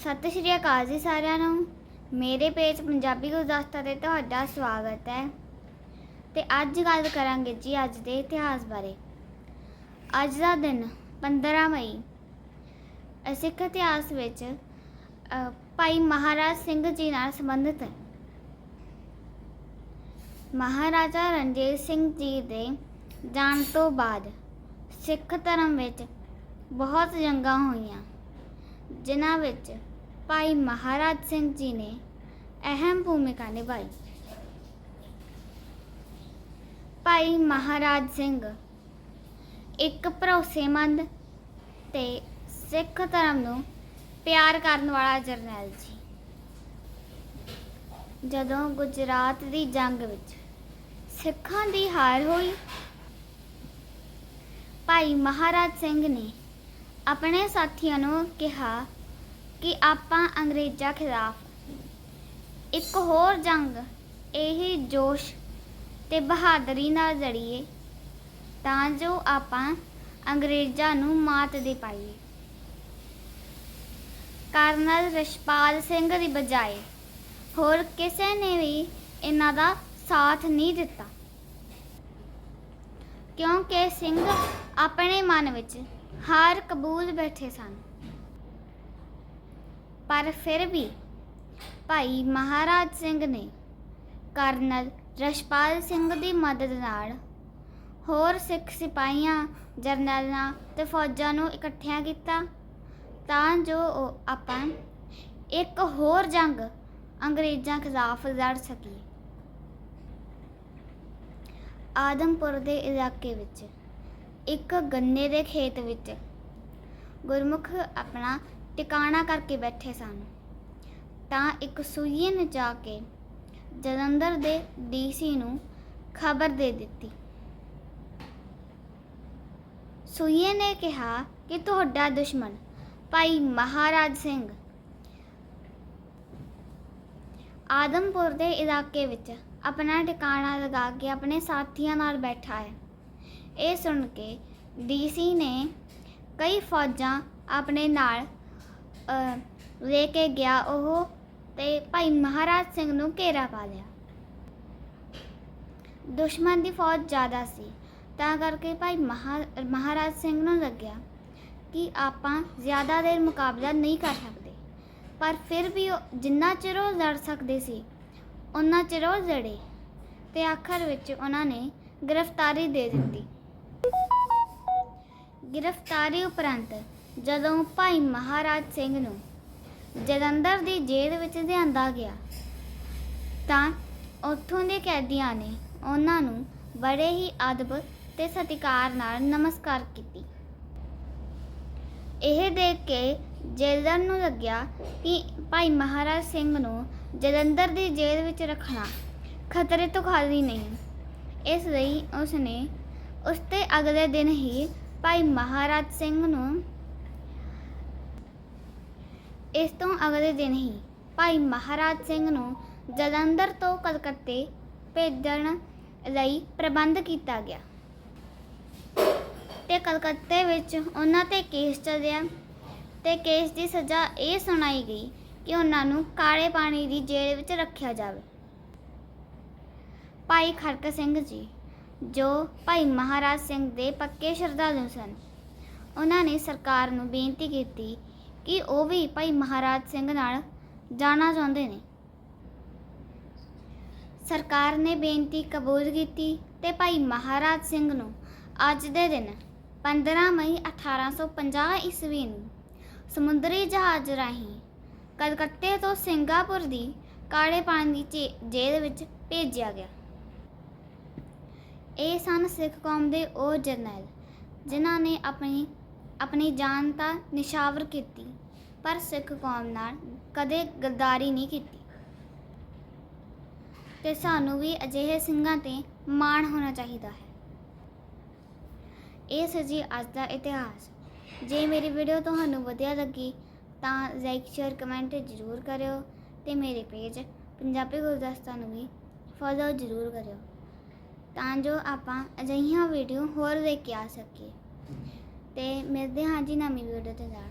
ਸਤਿ ਸ਼੍ਰੀ ਅਕਾਲ ਜੀ ਸਾਰਿਆਂ ਨੂੰ। ਮੇਰੇ ਪੇਜ ਪੰਜਾਬੀ ਗੁਰਦਾਸਤਾ ਤੇ ਤੁਹਾਡਾ ਸਵਾਗਤ ਹੈ। ਤੇ ਅੱਜ ਗੱਲ ਕਰਾਂਗੇ ਜੀ ਅੱਜ ਦੇ ਇਤਿਹਾਸ ਬਾਰੇ। ਅੱਜ ਦਾ ਦਿਨ 15 ਮਈ। ਸਿੱਖ ਇਤਿਹਾਸ ਵਿੱਚ ਭਾਈ ਮਹਾਰਾਜ ਸਿੰਘ ਜੀ ਨਾਲ ਸੰਬੰਧਿਤ। ਹੈ ਮਹਾਰਾਜਾ ਰਣਜੀਤ ਸਿੰਘ ਜੀ ਦੇ ਜਾਣ ਤੋਂ ਬਾਅਦ ਸਿੱਖ ਧਰਮ ਵਿੱਚ ਬਹੁਤ ਜੰਗਾਂ ਹੋਈਆਂ, ਜਿਨ੍ਹਾਂ ਵਿੱਚ ਭਾਈ ਮਹਾਰਾਜ ਸਿੰਘ ਜੀ ਨੇ ਅਹਿਮ ਭੂਮਿਕਾ ਨਿਭਾਈ। ਭਾਈ ਮਹਾਰਾਜ ਸਿੰਘ ਇੱਕ ਭਰੋਸੇਮੰਦ ਤੇ ਸਿੱਖ ਧਰਮ ਨੂੰ ਪਿਆਰ ਕਰਨ ਵਾਲਾ ਜਰਨੈਲ ਸੀ। ਜਦੋਂ ਗੁਜਰਾਤ ਦੀ ਜੰਗ ਵਿੱਚ ਸਿੱਖਾਂ ਦੀ ਹਾਰ ਹੋਈ, ਭਾਈ ਮਹਾਰਾਜ ਸਿੰਘ ਨੇ ਆਪਣੇ ਸਾਥੀਆਂ ਨੂੰ ਕਿਹਾ ਕਿ ਆਪਾਂ ਅੰਗਰੇਜ਼ਾਂ ਖਿਲਾਫ। ਇੱਕ ਹੋਰ ਜੰਗ, ਇਹ ਜੋਸ਼ ਤੇ ਬਹਾਦਰੀ ਨਾਲ ਲੜੀਏ, ਤਾਂ ਜੋ ਆਪਾਂ ਅੰਗਰੇਜ਼ਾਂ ਨੂੰ ਮਾਤ ਦੇ ਪਾਈਏ। ਕਰਨਲ ਰਸ਼ਪਾਲ ਸਿੰਘ ਦੀ ਬਜਾਏ, ਹੋਰ ਕਿਸੇ ਨੇ ਵੀ ਇਹਨਾਂ ਦਾ ਸਾਥ ਨਹੀਂ ਦਿੱਤਾ। ਕਿਉਂਕਿ ਸਿੰਘ ਆਪਣੇ ਮਨ ਵਿੱਚ ਹਾਰ ਕਬੂਲ ਬੈਠੇ ਸਨ। ਪਰ ਫਿਰ ਵੀ ਭਾਈ ਮਹਾਰਾਜ ਸਿੰਘ ਨੇ ਕਰਨਲ ਰਸ਼ਪਾਲ ਸਿੰਘ ਦੀ ਮਦਦ ਨਾਲ ਹੋਰ ਸਿੱਖ ਸਿਪਾਹੀਆਂ, ਜਰਨੈਲਾਂ ਤੇ ਫੌਜਾਂ ਨੂੰ ਇਕੱਠਿਆਂ ਕੀਤਾ, ਤਾਂ ਜੋ ਉਹ ਆਪਾਂ ਇੱਕ ਹੋਰ ਜੰਗ ਅੰਗਰੇਜ਼ਾਂ ਖਿਲਾਫ ਲੜ ਸਕੀਏ। ਆਦਮਪੁਰ ਦੇ ਇਲਾਕੇ ਵਿੱਚ ਇੱਕ ਗੰਨੇ ਦੇ ਖੇਤ ਵਿੱਚ ਗੁਰਮੁਖ ਆਪਣਾ ਟਿਕਾਣਾ ਕਰਕੇ ਬੈਠੇ ਸਨ। ਤਾਂ ਇੱਕ ਸੂਈਏ ਨੇ ਜਾ ਕੇ ਜਲੰਧਰ ਦੇ ਡੀਸੀ ਨੂੰ ਖਬਰ ਦੇ ਦਿੱਤੀ। ਸੂਈਏ ਨੇ ਕਿਹਾ ਕਿ ਤੁਹਾਡਾ ਦੁਸ਼ਮਣ ਭਾਈ ਮਹਾਰਾਜ ਸਿੰਘ ਆਦਮਪੁਰ ਦੇ ਇਲਾਕੇ ਵਿੱਚ ਆਪਣਾ ਟਿਕਾਣਾ ਲਗਾ ਕੇ ਆਪਣੇ ਸਾਥੀਆਂ ਨਾਲ ਬੈਠਾ ਹੈ। ਇਹ ਸੁਣ ਕੇ ਡੀਸੀ ਨੇ ਕਈ ਫੌਜਾਂ ਆਪਣੇ ਨਾਲ ਲੈ ਕੇ ਗਿਆ ਉਹ ਤੇ ਭਾਈ ਮਹਾਰਾਜ ਸਿੰਘ ਨੂੰ ਘੇਰਾ ਪਾ ਲਿਆ। ਦੁਸ਼ਮਣ ਦੀ ਫੌਜ ਜ਼ਿਆਦਾ ਸੀ, ਤਾਂ ਕਰਕੇ ਭਾਈ ਮਹਾ, ਮਹਾਰਾਜ ਸਿੰਘ ਨੂੰ ਲੱਗਿਆ ਕਿ ਆਪਾਂ ਜ਼ਿਆਦਾ ਦੇਰ ਮੁਕਾਬਲਾ ਨਹੀਂ ਕਰ ਸਕਦੇ। ਪਰ ਫਿਰ ਵੀ ਉਹ ਜਿੰਨਾ ਚਿਰ ਉਹ ਲੜ ਸਕਦੇ ਸੀ ਉਹਨਾਂ ਚਿਰ ਉਹ ਲੜੇ ਤੇ ਆਖਰ ਵਿੱਚ ਉਹਨਾਂ ਨੇ ਗ੍ਰਿਫਤਾਰੀ ਦੇ ਦਿੱਤੀ। ਗ੍ਰਿਫਤਾਰੀ ਉਪਰੰਤ ਜਦੋਂ ਭਾਈ ਮਹਾਰਾਜ ਸਿੰਘ ਨੂੰ ਜਲੰਧਰ ਦੀ ਜੇਲ੍ਹ ਵਿੱਚ ਲਿਆਂਦਾ ਗਿਆ, ਤਾਂ ਉੱਥੋਂ ਦੇ ਕੈਦੀਆਂ ਨੇ ਉਹਨਾਂ ਨੂੰ ਬੜੇ ਹੀ ਅਦਬ ਤੇ ਸਤਿਕਾਰ ਨਾਲ ਨਮਸਕਾਰ ਕੀਤੀ। ਇਹ ਦੇਖ ਕੇ ਜੇਲਰ ਨੂੰ ਲੱਗਿਆ ਕਿ ਭਾਈ ਮਹਾਰਾਜ ਸਿੰਘ ਨੂੰ ਜਲੰਧਰ ਦੀ ਜੇਲ੍ਹ ਵਿੱਚ ਰੱਖਣਾ ਖਤਰੇ ਤੋਂ ਖਾਲੀ ਨਹੀਂ। ਇਸ ਲਈ ਉਸਨੇ ਉਸ ਤੇ ਅਗਲੇ ਦਿਨ ਹੀ ਭਾਈ ਮਹਾਰਾਜ ਸਿੰਘ ਨੂੰ ਇਸ ਤੋਂ ਅਗਲੇ ਦਿਨ ਹੀ ਭਾਈ ਮਹਾਰਾਜ ਸਿੰਘ ਨੂੰ ਜਲੰਧਰ ਤੋਂ ਕਲਕੱਤੇ ਭੇਜਣ ਲਈ ਪ੍ਰਬੰਧ ਕੀਤਾ ਗਿਆ। ਤੇ ਕਲਕੱਤੇ ਵਿੱਚ ਉਹਨਾਂ ਤੇ ਕੇਸ ਚੱਲਿਆ ਤੇ ਕੇਸ ਦੀ ਸਜ਼ਾ ਇਹ ਸੁਣਾਈ ਗਈ ਕਿ ਉਹਨਾਂ ਨੂੰ ਕਾਲੇ ਪਾਣੀ ਦੀ ਜੇਲ੍ਹ ਵਿੱਚ ਰੱਖਿਆ ਜਾਵੇ। ਭਾਈ ਖੜਕ ਸਿੰਘ ਜੀ, ਜੋ ਭਾਈ ਮਹਾਰਾਜ ਸਿੰਘ ਦੇ ਪੱਕੇ ਸ਼ਰਧਾਲੂ ਸਨ, ਉਹਨਾਂ ਨੇ ਸਰਕਾਰ ਨੂੰ ਬੇਨਤੀ ਕੀਤੀ ਕਿ ਉਹ ਵੀ ਭਾਈ ਮਹਾਰਾਜ ਸਿੰਘ ਨਾਲ ਜਾਣਾ ਚਾਹੁੰਦੇ ਨੇ। ਸਰਕਾਰ ਨੇ ਬੇਨਤੀ ਕਬੂਲ ਕੀਤੀ ਤੇ ਭਾਈ ਮਹਾਰਾਜ ਸਿੰਘ ਨੂੰ ਅੱਜ ਦੇ ਦਿਨ 15 ਮਈ 1850 ਈਸਵੀ ਨੂੰ ਸਮੁੰਦਰੀ ਜਹਾਜ਼ ਰਾਹੀਂ ਕਲਕੱਤੇ ਤੋਂ ਸਿੰਗਾਪੁਰ ਦੀ ਕਾਲੇ ਪਾਣੀ ਦੀ ਜੇ- ਜੇਲ੍ਹ ਵਿੱਚ ਭੇਜਿਆ ਗਿਆ। ਇਹ ਸਨ ਸਿੱਖ ਕੌਮ ਦੇ ਉਹ ਜਰਨੈਲ ਜਿਨ੍ਹਾਂ ਨੇ ਆਪਣੀ ਆਪਣੀ ਜਾਨ ਤਾਂ ਨਿਸ਼ਾਵਰ ਕੀਤੀ। ਪਰ ਸਿੱਖ ਕੌਮ ਨਾਲ ਕਦੇ ਗੱਦਾਰੀ ਨਹੀਂ ਕੀਤੀ। ਤੇ ਸਾਨੂੰ ਵੀ ਅਜਿਹੇ ਸਿੰਘਾਂ ਤੇ ਮਾਣ ਹੋਣਾ ਚਾਹੀਦਾ ਹੈ। ਇਹ ਸੀ ਜੀ ਅੱਜ ਦਾ ਇਤਿਹਾਸ। ਜੇ ਮੇਰੀ ਵੀਡੀਓ ਤੁਹਾਨੂੰ ਵਧੀਆ ਲੱਗੀ, ਤਾਂ ਲਾਈਕ ਸ਼ੇਅਰ ਕਮੈਂਟ ਜ਼ਰੂਰ ਕਰਿਓ ਤੇ ਮੇਰੇ ਪੇਜ ਪੰਜਾਬੀ ਗੁਲਦਸਤਾ ਨੂੰ ਵੀ ਫੋਲੋ ਜ਼ਰੂਰ ਕਰਿਓ। ਤਾਂ ਜੋ ਆਪਾਂ ਅਜਿਹੀਆਂ ਵੀਡੀਓ ਹੋਰ ਲੈ ਕੇ ਆ ਸਕੀਏ। ਤੇ ਮਿਲਦੇ ਹਾਂ ਜੀ ਨਵੀਂ ਵੀਡੀਓ ਦੇ ਨਾਲ।